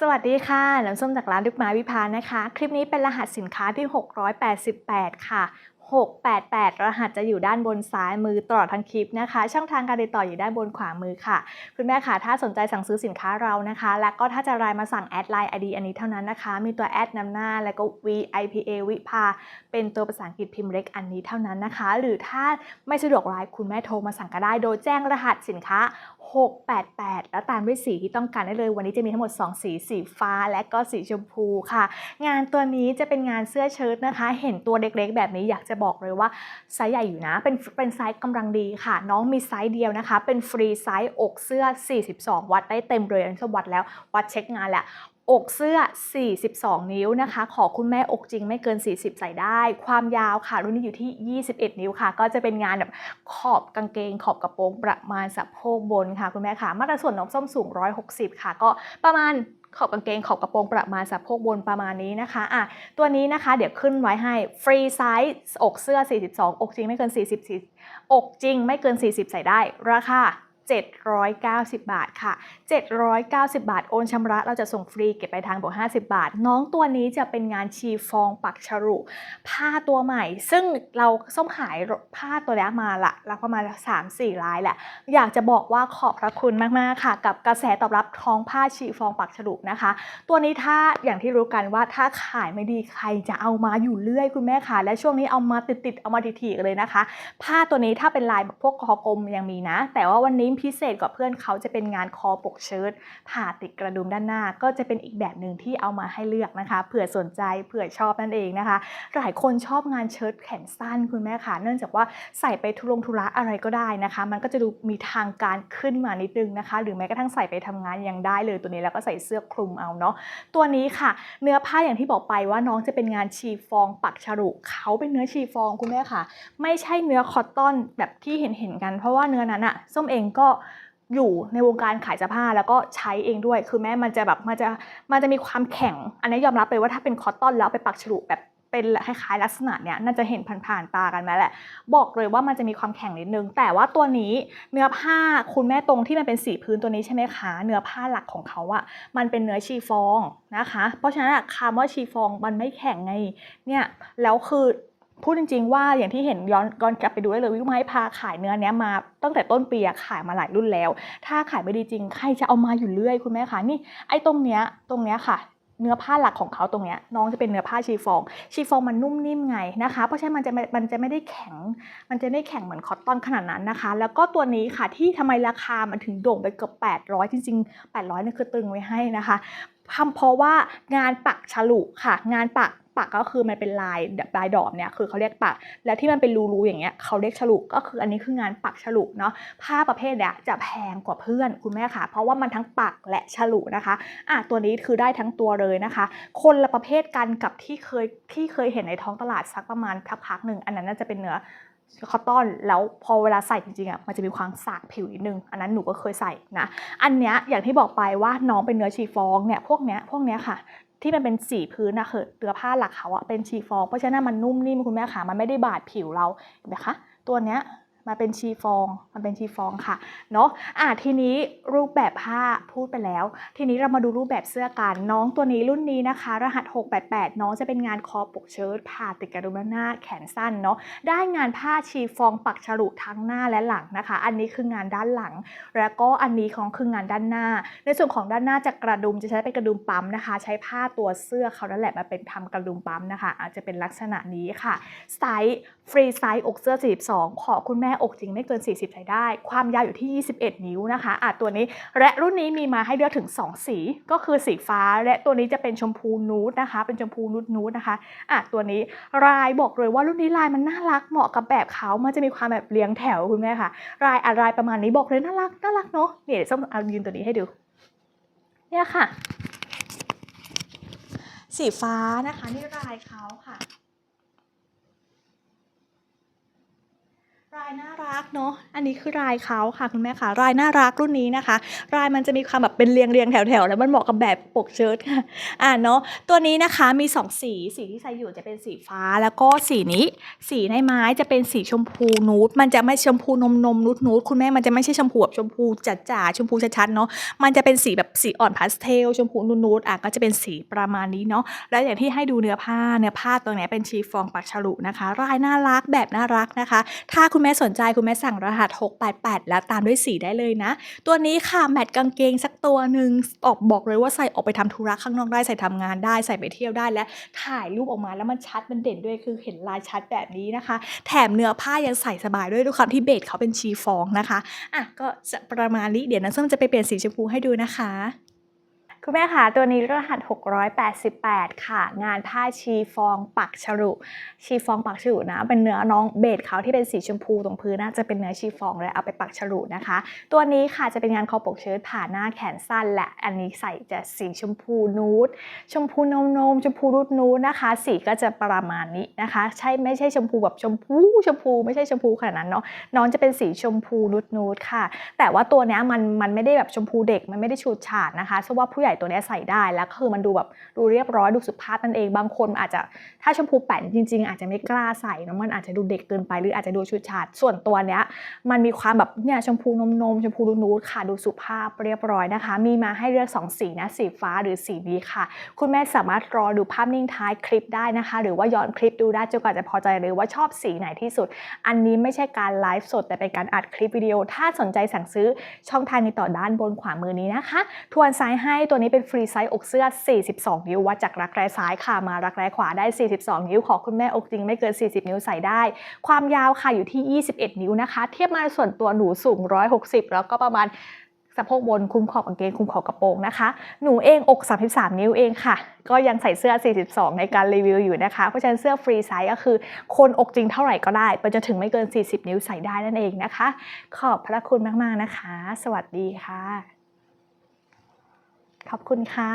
สวัสดีค่ะ น้ำส้มจากร้านลูกไม้วิพานะคะ คลิปนี้เป็นรหัสสินค้าที่ 688 ค่ะ 688 รหัสจะอยู่ด้านบนซ้ายมือตลอดทั้งคลิปนะคะ ช่องทางการติดต่ออยู่ด้านบนขวามือค่ะ คุณแม่ค่ะถ้าสนใจสั่งซื้อสินค้าเรานะคะ และก็ถ้าจะรายมาสั่งแอดไลน์ ID อันนี้เท่านั้นนะคะ มีตัวแอดนำหน้า แล้วก็ VIPA วิภาเป็นตัวภาษาอังกฤษพิมพ์เล็กอันนี้เท่านั้นนะคะ หรือถ้าไม่สะดวกไลน์คุณแม่โทรมาสั่งก็ได้ โดยแจ้งรหัสสินค้า 688 แล้วตามด้วยสีที่ต้องการได้เลย วันนี้จะมีทั้งหมด 2 สี สีฟ้าและก็สีชมพูค่ะ งานตัวนี้จะเป็นงานเสื้อเชิ้ตนะคะ เห็นตัวเล็กๆ แบบนี้อยากจะบอกเลยว่าไซส์ใหญ่อยู่นะ เป็นเป็นไซส์กำลังดีค่ะ น้องมีไซส์เดียวนะคะ เป็นฟรีไซส์อกเสื้อ 42 วัดได้เต็มเลยอันนี้วัดแล้ววัดเช็คงานแหละอกเสื้อ 42 นิ้วนะคะ ขอคุณแม่อกจริงไม่เกิน 40 ใส่ได้ ความยาวค่ะ รุ่นนี้อยู่ที่ 21 นิ้วค่ะ ก็จะเป็นงานแบบขอบกางเกง ขอบกระโปรงประมาณสะโพกบนค่ะ คุณแม่ค่ะ มาตรส่วนน้องส้มสูง 160 ค่ะ ก็ประมาณ ขอบกางเกงขอบกระโปรงประมาณสะโพกบนประมาณนี้นะคะอะตัวนี้นะคะเดี๋ยวขึ้นไว้ให้ฟรีไซส์อกเสื้อ 42 อกจริงไม่เกิน 40อกจริงไม่เกิน 40 ใส่ได้ราคา 790 บาทค่ะ 790 บาท โอนชำระเราจะส่งฟรีเก็บไปทางบวก50 บาท น้องตัวนี้จะเป็นงานชีฟองปักฉลุผ้าตัวใหม่ ซึ่งเราส้มขายผ้าตัวนี้มาละแล้วประมาณ 3-4ลายแหละ อยากจะบอกว่าขอบพระคุณมากๆค่ะ กับกระแสตอบรับท้องผ้าชีฟองปักฉลุนะคะ ตัวนี้ถ้าอย่างที่รู้กันว่าถ้าขายไม่ดีใครจะเอามาอยู่เรื่อยคุณแม่ค่ะ และช่วงนี้เอามาติดๆเอามาทีๆเลยนะคะ ผ้าตัวนี้ถ้าเป็นลายพวกคอกลมยังมีนะ แต่ว่าวันนี้พิเศษกว่าเพื่อนเขาจะเป็นงานคอปกเชิ้ตผ่าติดกระดุมด้านหน้า ก็จะเป็นอีกแบบหนึ่งที่เอามาให้เลือกนะคะเผื่อสนใจเผื่อชอบนั่นเองนะคะ หลายคนชอบงานเชิ้ตแขนสั้นคุณแม่ค่ะ เนื่องจากว่าใส่ไปทุรงทุระอะไรก็ได้นะคะ มันก็จะดูมีทางการขึ้นมานิดนึงนะคะ หรือแม้กระทั่งใส่ไปทำงานยังได้เลยตัวนี้แล้วก็ใส่เสื้อคลุมเอาเนาะตัวนี้ค่ะ เนื้อผ้าอย่างที่บอกไปว่าน้องจะเป็นงานชีฟองปักฉลุเขาเป็นเนื้อชีฟองคุณแม่ค่ะ ไม่ใช่เนื้อคอตตอนแบบที่เห็นเห็นกัน เพราะว่าเนื้อนั้นอะส้มเองก็อยู่ในวงการขายเสื้อผ้าแล้วก็ใช้เองด้วย คือแม้มันจะแบบมันจะมันจะมีความแข็ง อันนี้ยอมรับเลยว่าถ้าเป็นคอตตอนแล้วไปปักฉลุแบบเป็นคล้ายๆลักษณะเนี้ยน่าจะเห็นผ่านๆตากันไหมแหละ บอกเลยว่ามันจะมีความแข็งนิดนึง แต่ว่าตัวนี้เนื้อผ้าคุณแม่ตรงที่มันเป็นสีพื้นตัวนี้ใช่ไหมคะ เนื้อผ้าหลักของเขาอะมันเป็นเนื้อชีฟองนะคะ เพราะฉะนั้นคำว่าชีฟองมันไม่แข็งไงเนี่ยแล้วคือ พูดจริง ๆ ว่าอย่างที่เห็นย้อนย้อนกลับไปดูได้เลยวิวไม้พาขายเนื้อเนี้ยมาตั้งแต่ต้นปีขายมาหลายรุ่นแล้ว ถ้าขายไม่ดีจริงใครจะเอามาอยู่เรื่อยคุณแม่คะนี่ไอ้ตรงเนี้ยตรงเนี้ยค่ะเนื้อผ้าหลักของเขาตรงเนี้ยน้องจะเป็นเนื้อผ้าชีฟอง ชีฟองมันนุ่มนิ่มไงนะคะ เพราะฉะนั้นมันจะม,มันจะไม่ได้แข็ง มันจะไม่แข็งเหมือนคอตตอนขนาดนั้นนะคะ แล้วก็ตัวนี้ค่ะที่ทำไมราคามันถึงโด่งไปเกือบ800 จริง ๆ 800เนี่ยคือตึงไว้ให้นะคะทำเพราะว่างานปักฉลุค่ะ งานปัก ปักก็คือมันเป็นลายลายดอกเนี่ยคือเขาเรียกปัก แล้วที่มันเป็นรูๆอย่างเงี้ยเขาเรียกฉลุก็คืออันนี้คืองานปักฉลุเนาะผ้าประเภทเนี้ยจะแพงกว่าเพื่อนคุณแม่ค่ะ เพราะว่ามันทั้งปักและฉลุนะคะอะตัวนี้คือได้ทั้งตัวเลยนะคะ คนละประเภทกันกับที่เคยที่เคยเห็นในท้องตลาดสักประมาณพักๆหนึ่งอันนั้นน่าจะเป็นเนื้อคอตตอนแล้วพอเวลาใส่จริงๆอะมันจะมีความสากผิวนิดนึง อันนั้นหนูก็เคยใส่นะ อันเนี้ยอย่างที่บอกไปว่าน้องเป็นเนื้อชีฟองเนี่ยพวกเนี้ยพวกเนี้ยค่ะที่มันเป็นสีพื้นนะคือเตื้อผ้าหลักเขาอะเป็นชีฟองเพราะฉะนั้นมันนุ่มนิ่มคุณแม่ขามันไม่ได้บาดผิวเราเห็นไหมคะตัวเนี้ย มาเป็นชีฟองมันเป็นชีฟองค่ะเนาะอะทีนี้รูปแบบผ้าพูดไปแล้ว ทีนี้เรามาดูรูปแบบเสื้อกันน้องตัวนี้รุ่นนี้นะคะ รหัส 688 น้องจะเป็นงานคอปกเชิ้ตผ่าติดกระดุมด้านหน้าแขนสั้นเนาะได้งานผ้าชีฟองปักฉลุทั้งหน้าและหลังนะคะ อันนี้คืองานด้านหลัง แล้วก็อันนี้ของคืองานด้านหน้า ในส่วนของด้านหน้าจะกระดุมจะใช้เป็นกระดุมปั๊มนะคะ ใช้ผ้าตัวเสื้อเขานั่นแหละมาเป็นทำกระดุมปั๊มนะคะ อาจจะเป็นลักษณะนี้ค่ะไซส์ฟรีไซส์อกเสื้อ42ขอคุณแม่อกจริงไม่เกิน 40ใส่ได้ ความยาวอยู่ที่ 21 นิ้วนะคะอะตัวนี้ และรุ่นนี้มีมาให้เลือกถึง 2 สี ก็คือสีฟ้า และตัวนี้จะเป็นชมพูนูดนะคะ เป็นชมพูนูดนูดนะคะอะตัวนี้ลายบอกเลยว่ารุ่นนี้ลายมันน่ารักเหมาะกับแบบเขามันจะมีความแบบเลี้ยงแถวคุณแม่ค่ะลายอะไรประมาณนี้บอกเลยน่ารักน่ารักเนาะเนี่ยเดี๋ยวส้มเอายืนตัวนี้ให้ดูเนี่ยค่ะ สีฟ้านะคะนี่ลายเขาค่ะ รายน่ารักเนาะ อันนี้คือรายเขาค่ะคุณแม่ค่ะรายน่ารักรุ่นนี้นะคะรายมันจะมีความแบบเป็นเรียงเรียงๆแถวๆแล้วมันเหมาะกับแบบปกเชิ้ตค่ะ อ่าเนาะ ตัวนี้นะคะมี 2 สี สีที่ใส่อยู่จะเป็นสีฟ้าแล้วก็สีนี้ สีในไม้จะเป็นสีชมพูนูด มันจะไม่ชมพูนมนมนูดนูดคุณแม่มันจะไม่ใช่ชมพูแบบชมพูจ๋าจ๋าชมพูชัดๆเนาะ มันจะเป็นสีแบบสีอ่อนพาสเทลชมพูนูดๆอะก็จะเป็นสีประมาณนี้เนาะ แล้วอย่างที่ให้ดูเนื้อผ้าเนื้อผ้าตัวนี้เป็นชีฟองปักฉลุนะคะรายน่ารักแบบน่ารักนะคะ ถ้าคุณแม่สนใจคุณแม่สั่งรหัส 688 แล้วตามด้วยสีได้เลยนะ ตัวนี้ค่ะแมทกางเกงสักตัวหนึ่งออกบอกเลยว่าใส่ออกไปทำธุระข้างนอกได้ใส่ทำงานได้ใส่ไปเที่ยวได้และถ่ายรูปออกมาแล้วมันชัดมันเด่นด้วยคือเห็นลายชัดแบบนี้นะคะ แถมเนื้อผ้ายังใส่สบายด้วยด้วยความที่เบสเขาเป็นชีฟองนะคะอะก็จะประมาณนี้เดี๋ยวน้ำส้มจะไปเปลี่ยนสีชมพูให้ดูนะคะ คุณแม่คะตัวนี้รหัส 688 ค่ะ งานผ้าชีฟองปักฉลุชีฟองปักฉลุนะ เป็นเนื้อน้องเบสเขาที่เป็นสีชมพูตรงพื้นน่าจะเป็นเนื้อชีฟองเลยเอาไปปักฉลุนะคะ ตัวนี้ค่ะจะเป็นงานคอปกเชิ้ตผ่าหน้าแขนสั้นและอันนี้ใส่จะสีชมพูนูดชมพูนมนมชมพูรูดนูดนะคะ สีก็จะประมาณนี้นะคะ ใช่ไม่ใช่ชมพูแบบชมพูชมพูไม่ใช่ชมพูขนาดนั้นเนาะน้องจะเป็นสีชมพูนูดนูดค่ะ แต่ว่าตัวนี้มันมันไม่ได้แบบชมพูเด็กมันไม่ได้ฉูดฉาดนะคะเพราะว่าผู้ใหญ่ตัวนี้ใส่ได้แล้วคือมันดูแบบดูเรียบร้อยดูสุภาพนั่นเองบางคนอาจจะถ้าชมพูแป่นจริง ๆ อาจจะไม่กล้าใส่เนะมันอาจจะดูเด็กเกินไปหรืออาจจะดูฉูดฉาดส่วนตัวเนี้ยมันมีความแบบเนี่ยชมพูนมนมชมพูนูดค่ะดูสุภาพเรียบร้อยนะคะ มีมาให้เลือกสองสีนะสีฟ้าหรือสีนี้ค่ะ คุณแม่สามารถรอดูภาพนิ่งท้ายคลิปได้นะคะ หรือว่าย้อนคลิปดูได้จนกว่าจะพอใจหรือว่าชอบสีไหนที่สุด อันนี้ไม่ใช่การไลฟ์สดแต่เป็นการอัดคลิปวิดีโอ ถ้าสนใจสั่งซื้อช่องทางนี้ต่อด้านบนขวามือนี้นะคะ ทวนซ้ายให้ตัวนี้เป็นฟรีไซส์อกเสื้อ 42 นิ้ว วัดจากรักแร้ซ้ายค่ะมารักแร้ขวาได้ 42 นิ้ว ของคุณแม่อกจริงไม่เกิน 40 นิ้วใส่ได้ ความยาวค่ะอยู่ที่ 21 นิ้วนะคะ เทียบมาส่วนตัวหนูสูง 160 แล้วก็ประมาณสะโพกบนคุมขอบกางเกงคุมขอบกระโปรงนะคะ หนูเองอก 33 นิ้วเองค่ะ ก็ยังใส่เสื้อ 42 ในการรีวิวอยู่นะคะ เพราะฉะนั้นเสื้อฟรีไซส์ก็คือ คนอกจริงเท่าไหร่ก็ได้ไปจนถึงไม่เกิน 40 นิ้วใส่ได้นั่นเองนะคะ ขอบพระคุณมาก ๆ นะคะ สวัสดีค่ะ ขอบคุณค่ะ